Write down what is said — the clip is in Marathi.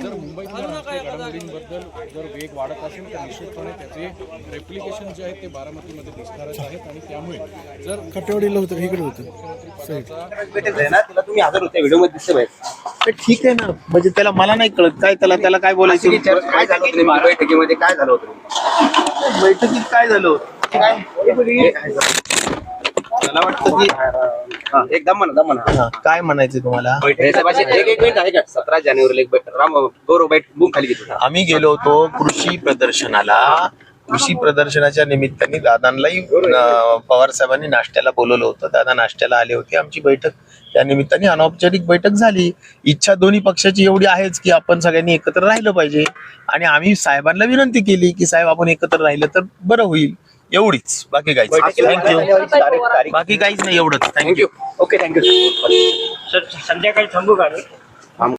जर मुंबईतल्या जर वेग वाढत असेल तर निश्चितपणे त्याचे रेप्लिकेशन जे आहेत ते बारामतीमध्ये दिसणारच आहेत आणि त्यामुळे जर खटवडीला होतं इकडे होतं तुम्ही हजर होते दिसत तर ठीक आहे ना. म्हणजे त्याला मला नाही कळत काय त्याला त्याला काय बोलायचं? काय झालं होतं नेमकं? बैठकीमध्ये काय झालं होतं? बैठकीत काय झालं होतं? काय? मला वाटतं की हा, एकदम म्हणा दम म्हणा. हा, काय म्हणायचं तुम्हाला? बैठकीच्या भाषेत एक एक मिनिट आहे का? सतरा जानेवारीला एक बैठक राम गौरव बैठ बुम खाली घेतो आम्ही गेलो होतो कृषी प्रदर्शनाला. कृषी प्रदर्शनाच्या निमित्ताने दादांनाही पवार साहेबांनी नाश्त्याला बोलवलं होतं. दादा नाश्त्याला आले होते. आमची बैठक त्या निमित्ताने अनौपचारिक बैठक झाली. इच्छा दोन्ही पक्षाची एवढी आहेच की आपण सगळ्यांनी एकत्र राहिलं पाहिजे. आणि आम्ही साहेबांना विनंती केली की साहेब आपण एकत्र राहिलं तर बरं होईल. एवढीच. बाकी काहीच थँक्यू बाकी काहीच नाही एवढंच. Thank you thank you okay thank you sir संध्याकाळी थांबू का?